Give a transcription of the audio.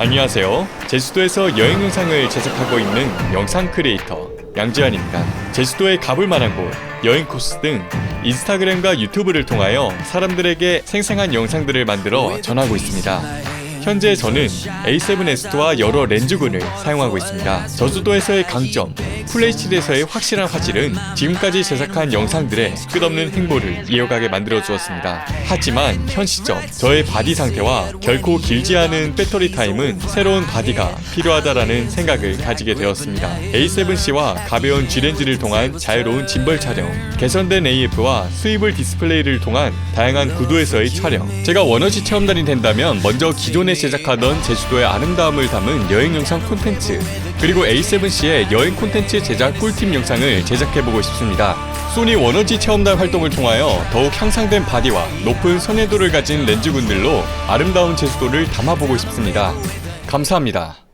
안녕하세요. 제주도에서 여행 영상을 제작하고 있는 영상 크리에이터 양지환입니다. 제주도에 가볼 만한 곳, 여행 코스 등 인스타그램과 유튜브를 통하여 사람들에게 생생한 영상들을 만들어 전하고 있습니다. 현재 저는 A7S와 여러 렌즈군을 사용하고 있습니다. 저수도에서의 강점, FHD에서의 확실한 화질은 지금까지 제작한 영상들의 끝없는 행보를 이어가게 만들어 주었습니다. 하지만 현 시점 저의 바디 상태와 결코 길지 않은 배터리 타임은 새로운 바디가 필요하다라는 생각을 가지게 되었습니다. A7C와 가벼운 G렌즈를 통한 자유로운 짐벌 촬영, 개선된 AF와 스위블 디스플레이를 통한 다양한 구도에서의 촬영. 제가 원어지 체험단이 된다면 먼저 기존에 제작하던 제주도의 아름다움을 담은 여행 영상 콘텐츠 그리고 A7C의 여행 콘텐츠 제작 꿀팁 영상을 제작해보고 싶습니다. 소니 원어지 체험단 활동을 통하여 더욱 향상된 바디와 높은 선회도를 가진 렌즈군들로 아름다운 제주도를 담아보고 싶습니다. 감사합니다.